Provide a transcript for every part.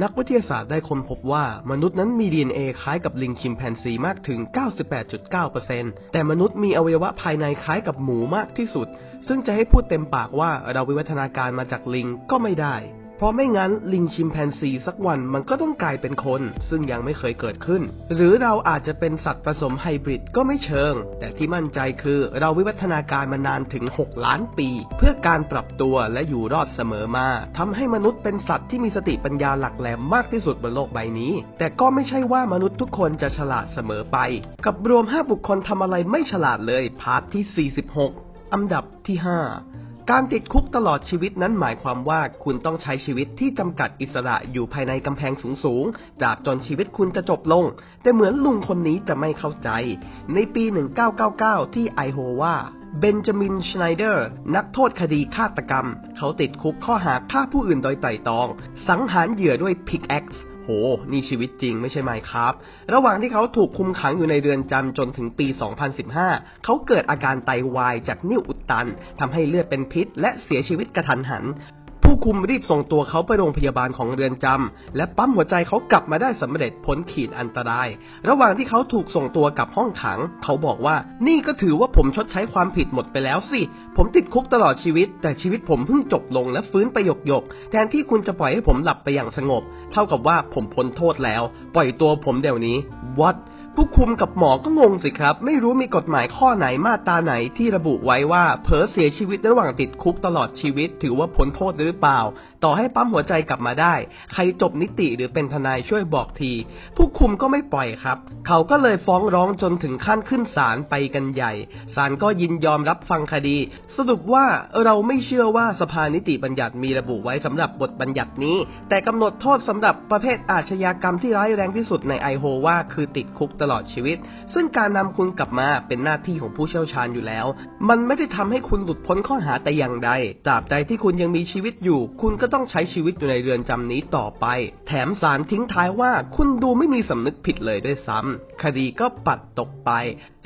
นักวิทยาศาสตร์ได้ค้นพบว่ามนุษย์นั้นมี DNA คล้ายกับลิงชิมแปนซีมากถึง 98.9%แต่มนุษย์มีอวัยวะภายในคล้ายกับหมูมากที่สุด ซึ่งจะให้พูดเต็มปากว่าเราวิวัฒนาการมาจากลิงก็ไม่ได้ ราะไม่งั้นลิงชิมแปนซีสักวันมันก็ต้องกลายเป็นคน ซึ่งยังไม่เคยเกิดขึ้น หรือเราอาจจะเป็นสัตว์ผสมไฮบริดก็ไม่เชิง แต่ที่มั่นใจคือเราวิวัฒนาการมานานถึง 6 ล้านปี เพื่อการปรับตัวและอยู่รอดเสมอมาทำให้มนุษย์เป็นสัตว์ที่มีสติปัญญาหลักแหลมมากที่สุดบนโลกใบนี้ แต่ก็ไม่ใช่ว่ามนุษย์ทุกคนจะฉลาดเสมอไป กับรวม 5 บุคคลทำอะไรไม่ฉลาดเลยพาร์ทที่ 46 อันดับที่ 5 การติดคุกตลอดชีวิตนั้นหมายความว่าคุณต้องใช้ชีวิตที่จำกัดอิสระอยู่ภายในกำแพงสูงๆตราบจนชีวิตคุณจะจบลง แต่เหมือนลุงคนนี้จะไม่เข้าใจ ในปี 1999 ที่ไอโฮวาเบนจามิน ชไนเดอร์ นักโทษคดีฆาตกรรม เขาติดคุกข้อหาฆ่าผู้อื่นโดยไตร่ตรอง สังหารเหยื่อด้วยพิกแอ็กซ์ โห นี่ชีวิตจริงไม่ใช่ไหมครับ ระหว่างที่เขาถูกคุมขังอยู่ในเรือนจำจนถึงปี 2015 เขาเกิดอาการไตวายจากนิ่วอุดตันทำให้เลือดเป็นพิษและเสียชีวิตกระทันหัน คุมรีบส่งตัวเขาไปโรงพยาบาลของเรือนจำและปั๊มหัวใจเขากลับมาได้สำเร็จพ้นขีดอันตราย ระหว่างที่เขาถูกส่งตัวกลับห้องขัง เขาบอกว่านี่ก็ถือว่าผมชดใช้ความผิดหมดไปแล้วสิ ผมติดคุกตลอดชีวิต แต่ชีวิตผมเพิ่งจบลงและฟื้นไปหยกหยกแทนที่คุณจะปล่อยให้ผมหลับไปอย่างสงบ เท่ากับว่าผมพ้นโทษแล้ว ปล่อยตัวผมเดี๋ยวนี้ what ผู้คุมกับหมอก็งงสิครับ ไม่รู้มีกฎหมายข้อไหนมาตราไหนที่ระบุไว้ว่าเผลอเสียชีวิตระหว่างติดคุกตลอดชีวิต ถือว่าพ้นโทษหรือเปล่า ต่อให้ปั๊มหัวใจกลับมาได้ ใครจบนิติหรือเป็นทนายช่วยบอกที ผู้คุมก็ไม่ปล่อยครับ เขาก็เลยฟ้องร้องจนถึงขั้นขึ้นศาลไปกันใหญ่ศาลก็ยินยอมรับฟังคดี สรุปว่าเราไม่เชื่อว่าสภานิติบัญญัติมีระบุไว้สำหรับบทบัญญัตินี้ แต่กำหนดโทษสำหรับประเภทอาชญากรรมที่ร้ายแรงที่สุดในไอโฮวาคือติดคุกตลอดชีวิต ซึ่งการนำคุณกลับมาเป็นหน้าที่ของผู้เชี่ยวชาญอยู่แล้ว มันไม่ได้ทำให้คุณหลุดพ้นข้อหาแต่อย่างใดตราบใดที่คุณยังมีชีวิตอยู่ คุณก็ต้องใช้ชีวิตอยู่ในเรือนจำนี้ต่อไป แถมสารทิ้งท้ายว่าคุณดูไม่มีสำนึกผิดเลยด้วยซ้ำคดีก็ปัดตกไป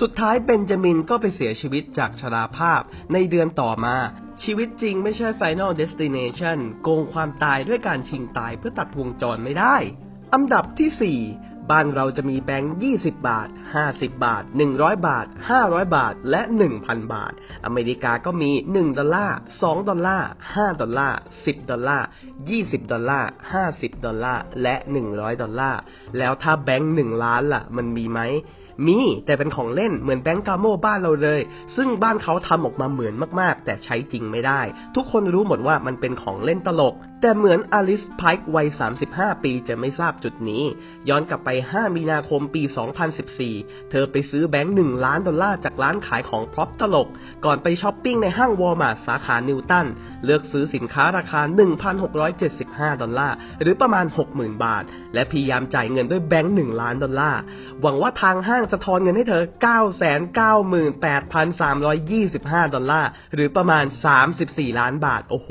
สุดท้ายเบนจามินก็ไปเสียชีวิตจากชราภาพในเดือนต่อมาชีวิตจริงไม่ใช่ Final Destination โกงความตายด้วยการชิงตายเพื่อตัดวงจรไม่ได้ อันดับที่ 4 บ้านเราจะมีแบงค์ 20 บาท 50 บาท 100 บาท 500 บาท และ 1,000 บาท อเมริกาก็มี 1 ดอลลาร์ 2 ดอลลาร์ 5 ดอลลาร์ 10 ดอลลาร์ 20 ดอลลาร์ 50 ดอลลาร์ และ 100 ดอลลาร์ แล้วถ้าแบงค์ 1 ล้านล่ะ มันมีไหมมีแต่เป็นของเล่นเหมือนแบงก์กาโมบ้านเราเลย ซึ่งบ้านเขาทำออกมาเหมือนมากๆ แต่ใช้จริงไม่ได้ ทุกคนรู้หมดว่ามันเป็นของเล่นตลก แต่เหมือนอลิสไพค์วัย 35 ปีจะไม่ทราบจุดนี้ ย้อนกลับไป 5 มีนาคมปี 2014 เธอไปซื้อแบงค์ 1 ล้านดอลลาร์จากร้านขายของพร็อพตลก ก่อนไปช้อปปิ้งในห้างวอลมาร์ทสาขานิวตัน เลือกซื้อสินค้าราคา 1,675 ดอลลาร์ หรือประมาณ 60,000 บาท และพยายามจ่ายเงินด้วยแบงค์ 1 ล้านดอลลาร์ หวังว่าทางห้างจะทอนเงินให้เธอ 998,325 ดอลลาร์ หรือประมาณ 34 ล้านบาท โอ้โห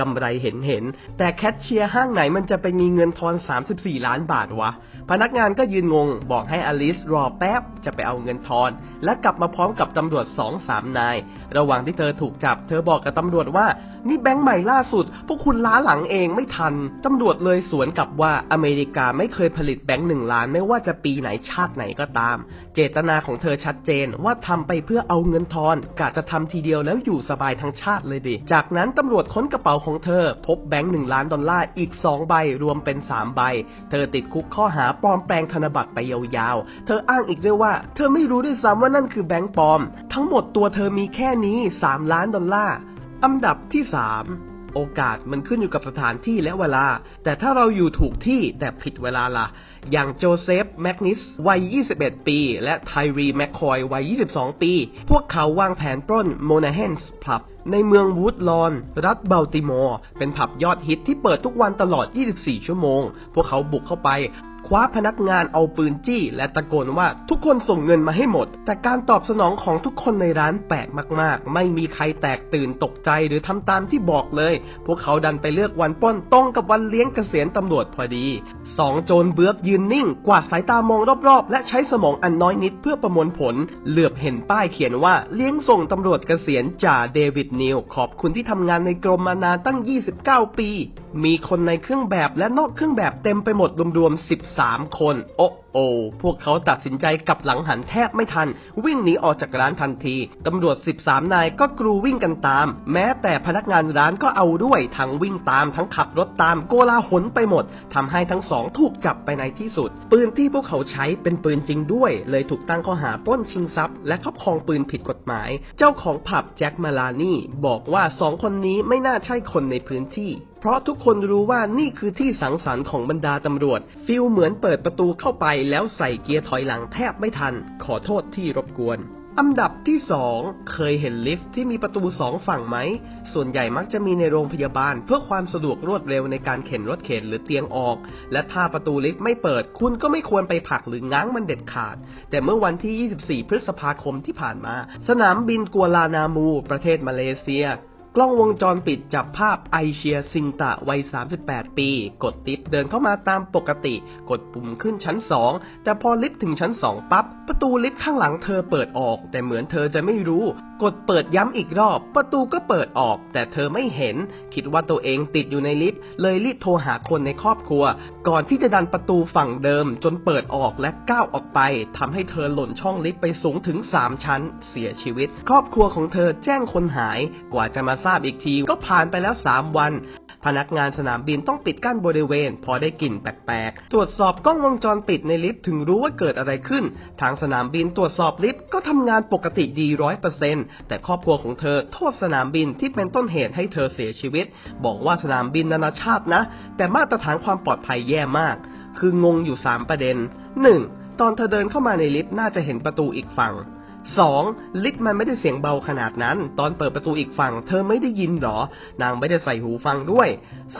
กำไรเห็นเห็นแต่แคชเชียร์ห้างไหนมันจะไปมีเงินทอน 34 ล้านบาทวะ พนักงานก็ยืนงง บอกให้อลิสรอแป๊บ จะไปเอาเงินทอน และกลับมาพร้อมกับตำรวจ2-3นาย ระหว่างที่เธอถูกจับ เธอบอกกับตำรวจว่า นี่แบงค์ใหม่ล่าสุด พวกคุณล้าหลังเองไม่ทัน ตำรวจเลยสวนกลับว่าอเมริกาไม่เคยผลิตแบงค์หนึ่งล้านไม่ว่าจะปีไหนชาติไหนก็ตาม เจตนาของเธอชัดเจนว่าทำไปเพื่อเอาเงินทอนกะจะทำทีเดียวแล้วอยู่สบายทั้งชาติเลยดิ จากนั้นตำรวจค้นกระเป๋าของเธอ พบแบงค์หนึ่งล้านดอลลาร์อีก2ใบรวมเป็น3ใบ เธอติดคุกข้อหาปลอมแปลงธนบัตรไปยาวๆ เธออ้างอีกด้วยว่า เธอไม่รู้ด้วยซ้ำว่านั่นคือแบงค์ปลอม ทั้งหมดตัวเธอมีแค่นี้3ล้านดอลลาร์ อันดับที่ 3 โอกาสมันขึ้นอยู่กับสถานที่และเวลา แต่ถ้าเราอยู่ถูกที่แต่ผิดเวลาล่ะ อย่างโจเซฟ แมกนิส วัย 21 ปี และไทรีแมคคอย วัย 22 ปี พวกเขาวางแผนปล้นโมนาเฮนส์ผับในเมืองวูดลอน รัฐบัลติมอร์ เป็นผับยอดฮิตที่เปิดทุกวันตลอด 24 ชั่วโมง พวกเขาบุกเข้าไป คว้าพนักงานเอาปืนจี้ และตะโกนว่าทุกคนส่งเงินมาให้หมด แต่การตอบสนองของทุกคนในร้านแปลกมาก ๆ ไม่มีใครแตกตื่นตกใจหรือทำตามที่บอกเลย พวกเขาดันไปเลือกวันป้นตรงกับวันเลี้ยงเกษียณตำรวจพอดีสองโจรเบื้อกยืนนิ่ง กวาดสายตามองรอบ ๆ และใช้สมองอันน้อยนิดเพื่อประมวลผล เหลือบเห็นป้ายเขียนว่าเลี้ยงส่งตำรวจเกษียณจ่าเดวิดนิวขอบคุณที่ทำงานในกรมมานานตั้ง 29 ปี มีคนในเครื่องแบบและนอกเครื่องแบบเต็มไปหมดรวมๆ3 คนโอ๊ะ โอ พวกเขาตัดสินใจกลับหลังหันแทบไม่ทัน วิ่งหนีออกจากร้านทันที ตำรวจ 13 นายก็กรูวิ่งกันตาม แม้แต่พนักงานร้านก็เอาด้วย ทั้งวิ่งตามทั้งขับรถตามโกลาหลไปหมดทำให้ทั้งสองถูกจับไปในที่สุด ปืนที่พวกเขาใช้เป็นปืนจริงด้วย เลยถูกตั้งข้อหาปล้นชิงทรัพย์ และครอบครองปืนผิดกฎหมาย เจ้าของผับแจ็คมาลานี่บอกว่าสองคนนี้ไม่น่าใช่คนในพื้นที่เพราะทุกคนรู้ว่านี่คือที่สังสรรค์ของบรรดาตำรวจ ฟิลเหมือนเปิดประตูเข้าไปแล้วใส่เกียร์ถอยหลังแทบไม่ทัน ขอโทษที่รบกวน อันดับที่สองเคยเห็นลิฟต์ที่มีประตูสองฝั่งไหม ส่วนใหญ่มักจะมีในโรงพยาบาล เพื่อความสะดวกรวดเร็วในการเข็นรถเข็นหรือเตียงออก และถ้าประตูลิฟต์ไม่เปิด คุณก็ไม่ควรไปผลักหรือง้างมันเด็ดขาด แต่เมื่อวันที่ 24 พฤษภาคมที่ผ่านมา สนามบินกัวลานามู ประเทศมาเลเซีย กล้องวงจรปิดจับภาพไอเชียซิงตะวัย 38 ปี กดลิฟต์เดินเข้ามาตามปกติ กดปุ่มขึ้นชั้น 2 แต่พอลิฟต์ถึงชั้น 2 ปั๊บ ประตูลิฟต์ข้างหลังเธอเปิดออก แต่เหมือนเธอจะไม่รู้กดเปิดย้ำอีกรอบ ประตูก็เปิดออก แต่เธอไม่เห็น คิดว่าตัวเองติดอยู่ในลิฟต์เลยรีบโทรหาคนในครอบครัว ก่อนที่จะดันประตูฝั่งเดิม จนเปิดออกและก้าวออกไปทำให้เธอหล่นช่องลิฟต์ไปสูงถึง 3 ชั้น เสียชีวิต ครอบครัวของเธอแจ้งคนหาย กว่าจะมาทราบอีกทีก็ผ่านไปแล้ว 3 วัน พนักงานสนามบินต้องปิดกั้นบริเวณ พอได้กลิ่นแปลกๆ ตรวจสอบกล้องวงจรปิดในลิฟต์ถึงรู้ว่าเกิดอะไรขึ้น ทางสนามบินตรวจสอบลิฟต์ก็ทำงานปกติดีร้อยเปอร์เซ็นต์แต่ครอบครัวของเธอโทษสนามบินที่เป็นต้นเหตุให้เธอเสียชีวิต บอกว่าสนามบินนานาชาตินะ แต่มาตรฐานความปลอดภัยแย่มาก คืองงอยู่ 3 ประเด็น 1. ตอนเธอเดินเข้ามาในลิฟต์น่าจะเห็นประตูอีกฝั่ง 2. ลิฟต์มันไม่ได้เสียงเบาขนาดนั้น ตอนเปิดประตูอีกฝั่ง เธอไม่ได้ยินหรอ นางไม่ได้ใส่หูฟังด้วย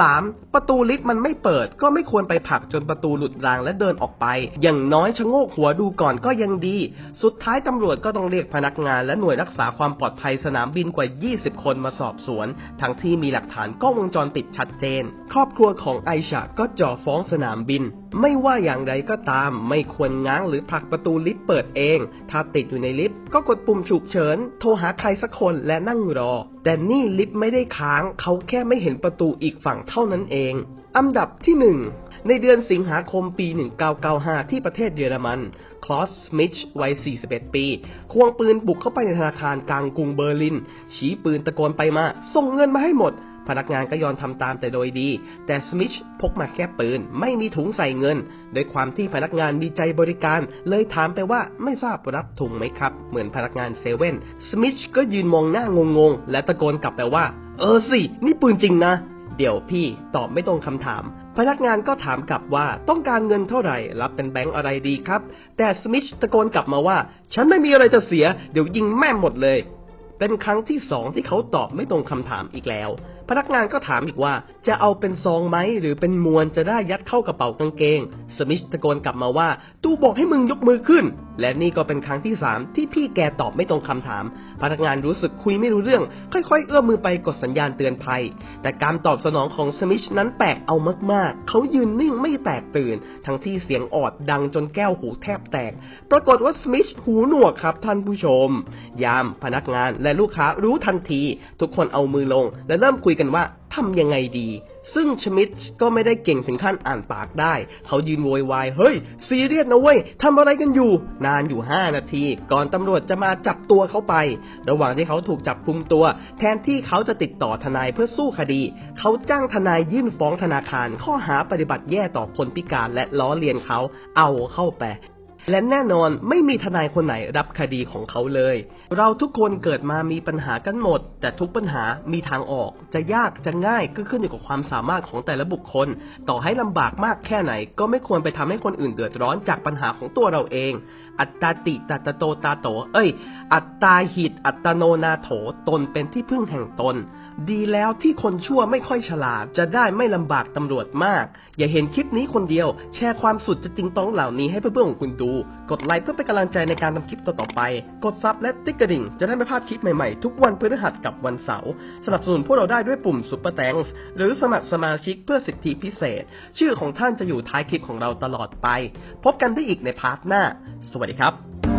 3. ประตูลิฟต์มันไม่เปิด ก็ไม่ควรไปผลักจนประตูหลุดรางและเดินออกไป อย่างน้อยชะโงกหัวดูก่อนก็ยังดี สุดท้ายตำรวจก็ต้องเรียกพนักงานและหน่วยรักษาความปลอดภัยสนามบินกว่า 20 คนมาสอบสวน ทั้งที่มีหลักฐานกล้องวงจรปิดชัดเจน ครอบครัวของไอชาก็จ่อฟ้องสนามบิน ไม่ว่าอย่างไรก็ตาม ไม่ควรง้างหรือผลักประตูลิฟต์เปิดเอง ถ้าติดอยู่ในลิฟต์ก็กดปุ่มฉุกเฉิน โทรหาใครสักคนและนั่งรอ แต่นี่ลิฟต์ไม่ได้ค้าง เขาแค่ไม่เห็นประตูอีกฝั่งเท่านั้นเอง อันดับที่หนึ่งในเดือนสิงหาคมปี 1995 ที่ประเทศเยอรมัน คลอสสมิช วัย 41 ปี ควงปืนบุกเข้าไปในธนาคารกลางกรุงเบอร์ลิน ชี้ปืนตะโกนไปมา ส่งเงินมาให้หมด พนักงานก็ยอมทำตามแต่โดยดี แต่สมิชพกมาแค่ปืน ไม่มีถุงใส่เงิน โดยความที่พนักงานมีใจบริการ เลยถามไปว่าไม่ทราบรับถุงไหมครับ เหมือนพนักงานเซเว่นสมิชก็ยืนมองหน้างงๆ และตะโกนกลับไปว่า เออสิ นี่ปืนจริงนะ เดี๋ยวพี่ตอบไม่ตรงคำถาม พนักงานก็ถามกลับว่าต้องการเงินเท่าไหร่ รับเป็นแบงก์อะไรดีครับ แต่สมิชตะโกนกลับมาว่า ฉันไม่มีอะไรจะเสีย เดี๋ยวยิงแม่หมดเลย เป็นครั้งที่สองที่เขาตอบไม่ตรงคำถามอีกแล้ว พนักงานก็ถามอีกว่าจะเอาเป็นซองไหมหรือเป็นมวนจะได้ยัดเข้ากระเป๋ากางเกง สมิชตะโกนกลับมาว่า ตูบอกให้มึงยกมือขึ้น และนี่ก็เป็นครั้งที่สามที่พี่แกตอบไม่ตรงคำถาม พนักงานรู้สึกคุยไม่รู้เรื่อง ค่อยๆ เอื้อมมือไปกดสัญญาณเตือนภัย แต่การตอบสนองของสมิชนั้นแปลกเอามากๆ เขายืนนิ่งไม่แตกตื่น ทั้งที่เสียงออดดังจนแก้วหูแทบแตก ปรากฏว่าสมิชหูหนวกครับท่านผู้ชม ยามพนักงานและลูกค้ารู้ทันที ทุกคนเอามือลง และเริ่มคุยกันว่าทำยังไงดี ซึ่งชมิดก็ไม่ได้เก่งถึงขั้นอ่านปากได้ เขายืนโวยวายเฮ้ย ซีเรียสนะเว้ยทำอะไรกันอยู่ นานอยู่ 5 นาที ก่อนตำรวจจะมาจับตัวเขาไป ระหว่างที่เขาถูกจับคุมตัว แทนที่เขาจะติดต่อทนายเพื่อสู้คดี เขาจ้างทนายยื่นฟ้องธนาคาร ข้อหาปฏิบัติแย่ต่อคนพิการและล้อเลียนเขา เอาเข้าไป และแน่นอนไม่มีทนายคนไหนรับคดีของเขาเลย เราทุกคนเกิดมามีปัญหากันหมด แต่ทุกปัญหามีทางออก จะยากจะง่ายก็ขึ้นอยู่กับความสามารถของแต่ละบุคคล ต่อให้ลำบากมากแค่ไหน ก็ไม่ควรไปทำให้คนอื่นเดือดร้อนจากปัญหาของตัวเราเอง อัตตาติตัตโตตาโต เอ้ย อัตตาหิต อัตโนนาโถตนเป็นที่พึ่งแห่งตน ดีแล้วที่คนชั่วไม่ค่อยฉลาด จะได้ไม่ลำบากตำรวจมาก อย่าเห็นคลิปนี้คนเดียว แชร์ความสุดจะจริงต้องเหล่านี้ให้เพื่อนๆของคุณดู กดไลค์เพื่อเป็นกำลังใจในการทำคลิปต่อๆไป กดซับและติ๊กกระดิ่ง จะได้ไม่พลาดคลิปใหม่ๆ ทุกวันพฤหัสกับวันเสาร์สนับสนุนพวกเราได้ด้วยปุ่ม Super Thanks หรือสมัครสมาชิกเพื่อสิทธิพิเศษ ชื่อของท่านจะอยู่ท้ายคลิปของเราตลอดไป พบกันได้อีกในพาร์ทหน้า สวัสดีครับ